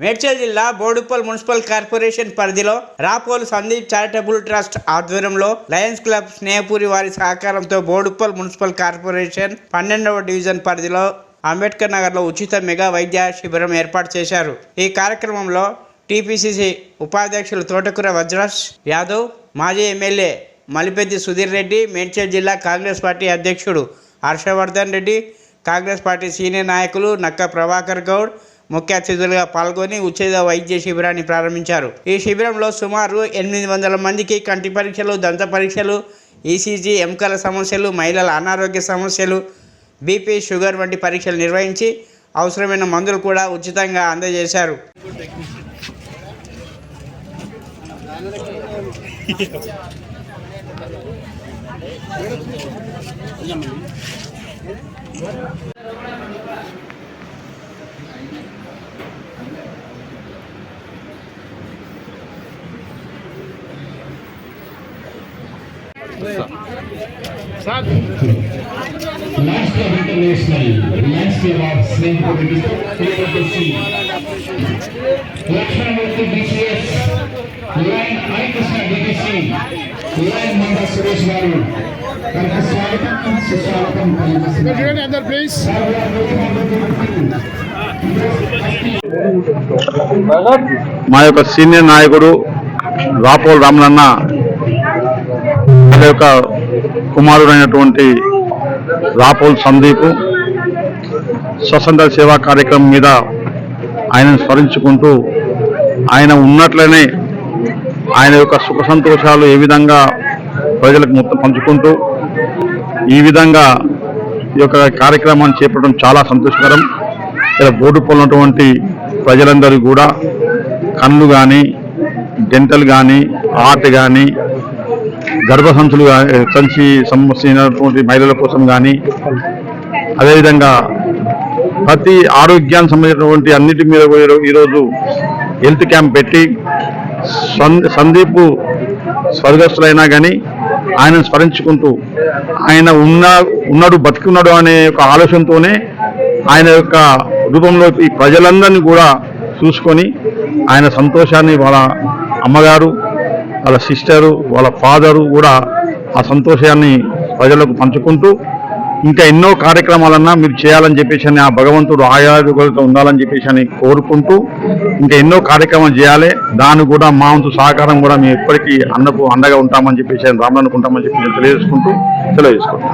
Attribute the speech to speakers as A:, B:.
A: మేడ్చల్ జిల్లా Boduppal municipal corporation పరిధిలో Rapolu Sandeep charitable trust ఆధ్వర్యంలో లయన్స్ క్లబ్ స్నేహపూరి వారి సహకారంతో బోడుప్పల్ మున్సిపల్ కార్పొరేషన్ పన్నెండవ డివిజన్ పరిధిలో అంబేద్కర్ నగర్లో ఉచిత మెగా వైద్య శిబిరం ఏర్పాటు చేశారు. ఈ కార్యక్రమంలో టీపీసీసీ ఉపాధ్యక్షులు తోటకూర వజ్రాజ్ యాదవ్ మాజీ ఎమ్మెల్యే మలిపెద్ది సుధీర్ రెడ్డి మేడ్చల్ జిల్లా కాంగ్రెస్ పార్టీ అధ్యక్షుడు Harshavardhan Reddy Congress party senior నాయకులు నక్క ప్రభాకర్ గౌడ్ ముఖ్య అతిథులుగా పాల్గొని ఉచిత వైద్య శిబిరాన్ని ప్రారంభించారు. ఈ శిబిరంలో సుమారు ఎనిమిది వందల మందికి కంటి పరీక్షలు దంత పరీక్షలు ఈసీజీ ఎముకల సమస్యలు మహిళల అనారోగ్య సమస్యలు బీపీ షుగర్ వంటి పరీక్షలు నిర్వహించి అవసరమైన మందులు కూడా ఉచితంగా అందజేశారు.
B: Club International, Club of Snake District, Philadelphia. Lakshmanamurthy BCS, Lion I Krishna DTC, Lion Manda Suresh Garu. కనుక స్వాగతం సుస్వాగతం
C: Ready, other please.
D: మా యొక్క సీనియర్ నాయకుడు రాపోల్ రామలన్న వాళ్ళ యొక్క కుమారుడైనటువంటి రాపోల్ సందీప్ స్వతంత్ర సేవా కార్యక్రమం మీద ఆయనను స్మరించుకుంటూ ఆయన ఉన్నట్లనే ఆయన యొక్క సుఖ సంతోషాలు ఏ విధంగా ప్రజలకు మొత్తం పంచుకుంటూ ఈ విధంగా ఈ యొక్క కార్యక్రమాన్ని చేపట్టడం చాలా సంతోషకరం. ఇక్కడ బోర్డు ఉన్నటువంటి ప్రజలందరూ కూడా కళ్ళు కానీ డెంటల్ కానీ ఆర్ట్ కానీ గర్భసంచులు సంచి సంబంధించినటువంటి మహిళల కోసం కానీ అదేవిధంగా ప్రతి ఆరోగ్యానికి సంబంధించినటువంటి అన్నిటి మీద ఈరోజు హెల్త్ క్యాంప్ పెట్టి సందీప్ స్వర్గస్థులైనా కానీ ఆయనను స్మరించుకుంటూ ఆయన ఉన్న ఉన్నాడు బతికున్నాడు అనే ఒక ఆలోచనతోనే ఆయన యొక్క రూపంలో ఈ ప్రజలందరినీ కూడా చూసుకొని ఆయన సంతోషాన్ని వాళ్ళ అమ్మగారు వాళ్ళ సిస్టరు వాళ్ళ ఫాదరు కూడా ఆ సంతోషాన్ని ప్రజలకు పంచుకుంటూ ఇంకా ఎన్నో కార్యక్రమాలన్నా మీరు చేయాలని చెప్పేసి అని ఆ భగవంతుడు ఆయాదుగులతో ఉండాలని చెప్పేసి అని కోరుకుంటూ ఇంకా ఎన్నో కార్యక్రమాలు చేయాలి. దాన్ని కూడా మా వంతు సహకారం కూడా మేము ఎప్పటికీ అన్నకు అండగా ఉంటామని చెప్పేసి రామను అనుకుంటామని చెప్పి తెలియజేసుకుంటూ తెలియజేసుకుంటాం